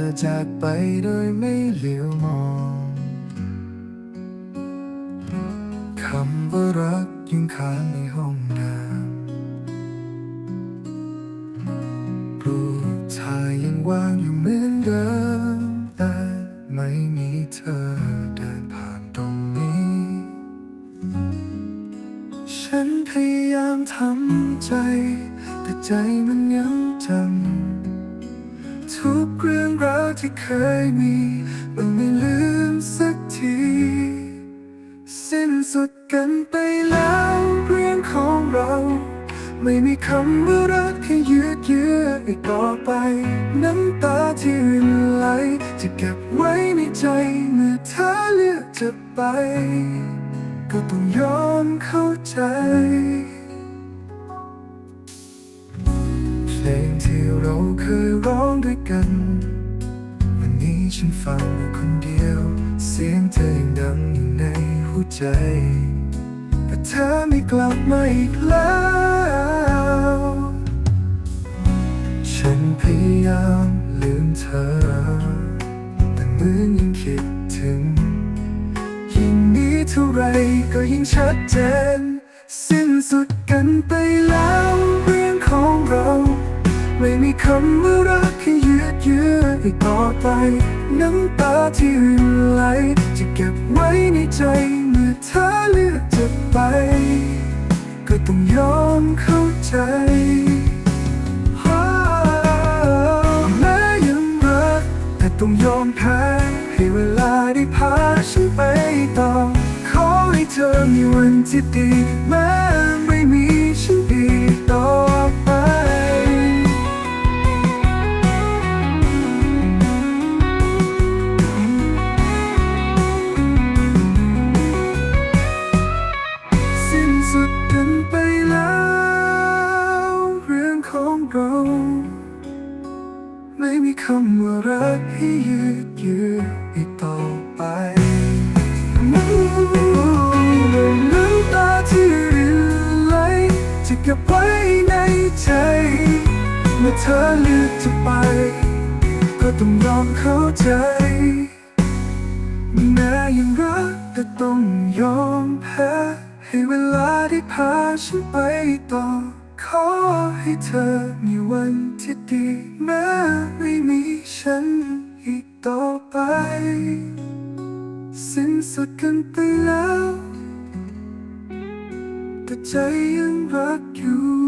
อจากไปโดยไม่เหลียวมองคำว่ารักยังค้างในห้องน้ำรูปถ่ายยังว่างอยู่เหมือนเดิมแต่ไม่มีเธอเดินผ่านตรงนี้ ฉันพยายามทำใจ แต่ใจมันยังจำ ทุกเรื่องราวที่เคยมี มันไม่ลืมสักที สิ้นสุดกันไปแล้ว เรื่องของเรา ไม่มีคำว่ารักให้ยืดเยื้ออีกต่อไป น้ำตาที่รินไหลจะเก็บไว้ในใจเมื่อเธอเลือกจะไป ก็ต้องยอมเข้าใจ เพลงที่เราเคยร้องด้วยกัน วันนี้ฉันฟังอยู่คนเดียว เสียงเธอยังดังอยู่ในหัวใจ แต่เธอไม่กลับมาอีกแล้ว ฉันพยายามลืมเธอ แต่เหมือนยังคิดถึง ยิ่งนี้เท่าไรก็ยิ่งชัดเจน สิ้นสุดกันไปแล้ว คำว่ารักให้ยืดเยื้ออีกต่อไป น้ำตาที่รินไหล จะเก็บไว้ในใจเมื่อเธอเลือกจะไป ก็ต้องยอมเข้าใจแม้ยังรัก แต่ต้องยอมแพ้ให้เวลาได้พาฉันไปต่อ ขอให้เธอมีวันที่ดีแม้ไม่มีฉันอีกต่อ ว่ารักให้ยืดเยื้ออีกต่อไปน้ำตาที่รินไหลจะเก็บไว้ในใจเมื่อเธอเลือกจะไป ก็ต้องยอมเข้าใจแม้ยังรักแต่ต้องยอมแพ้ให้เวลาได้พาฉันไปต่อ อให้เธอมีวันที่ดีแม้ไม่มีฉันอีกต่อไป สิ้นสุดกันไปแล้ว แต่ใจยังรักอยู่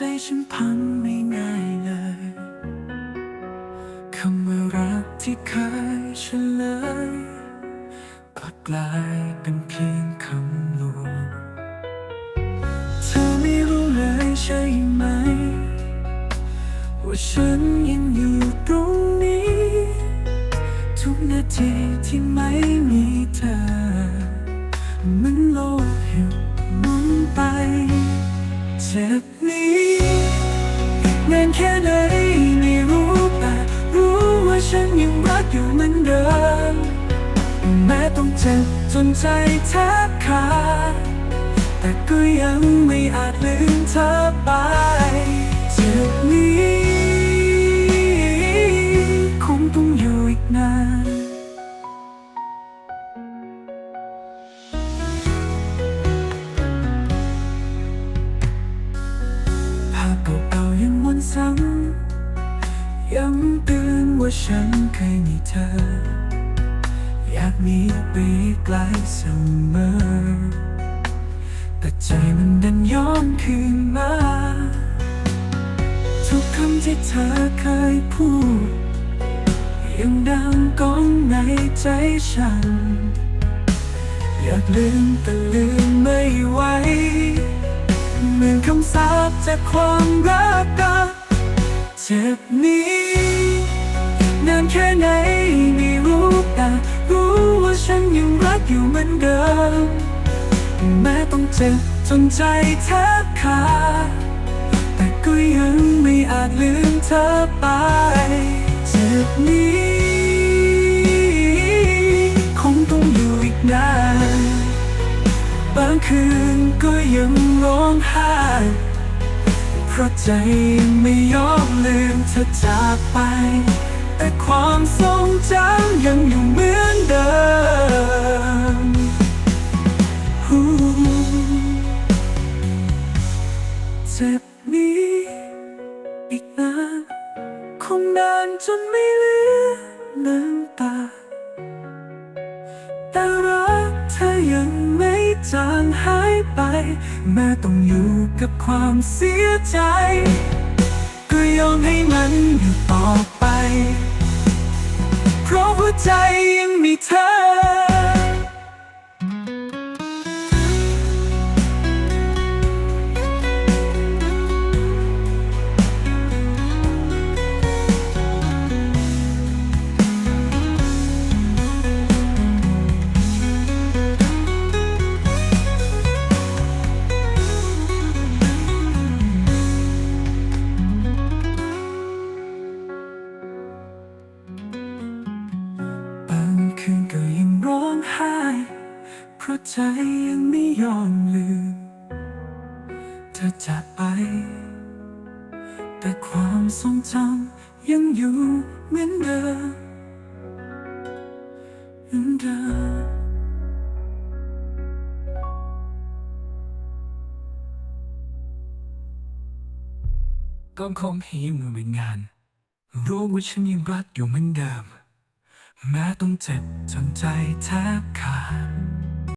ใจฉันพังไม่ง่ายเลยคำว่ารักที่เคยเฉลยกลับกลายเป็นเพียงคำลวงเธอไม่รู้เลยใช่ไหม ว่าฉันยังอยู่ตรงนี้ ทุกนาทีที่ไม่มีเธอ มันโลกหยุดหมุนไปเจ็บ นี้นานแค่ไหนไม่รู้แต่รู้ว่าฉันยังรักอยู่เหมือนเดิมแม้ต้องเจ็บจนใจแทบขาดแต่ก็ยังไม่อาจลืมเธอ ฉันเคยมีเธอ อยากมีไปไกลเสมอ แต่ใจมันดันย้อนคืนมา ทุกคำที่เธอเคยพูด ยังดังก้องในใจฉัน อยากลืมแต่ลืมไม่ไหวเหมือนคำสาปจากความรักกันเจ็บนี้ นานแค่ไหนไม่รู้แต่รู้ว่าฉันยังรักอยู่เหมือนเดิม แม้ต้องเจ็บจนใจแทบขาดแต่ก็ยังไม่อาจลืมเธอไป เจ็บนี้ คงต้องอยู่อีกนานบางคืนก็ยังร้องไห้เพราะใจไม่ยอมลืมเธอจากไป แต่ความทรงจำยังอยู่เหมือนเดิมหูเจ็บนี้อีกนานคงนานจนไม่เหลือน้ำตา แต่รักเธอยังไม่จางหายไป แม้ต้องอยู่กับความเสียใจก็ยอมให้มันอยู่ต่อไป ใจยังมีเธอ ธอจากไป แต่ความทรงจำยังอยู่เหมือนเดิมเหมือนเดิมก็คงให้มือเป็นงาน รู้ว่าฉันยังรักอยู่เหมือนเดิม แม้ต้องเจ็บจนใจแทบขาด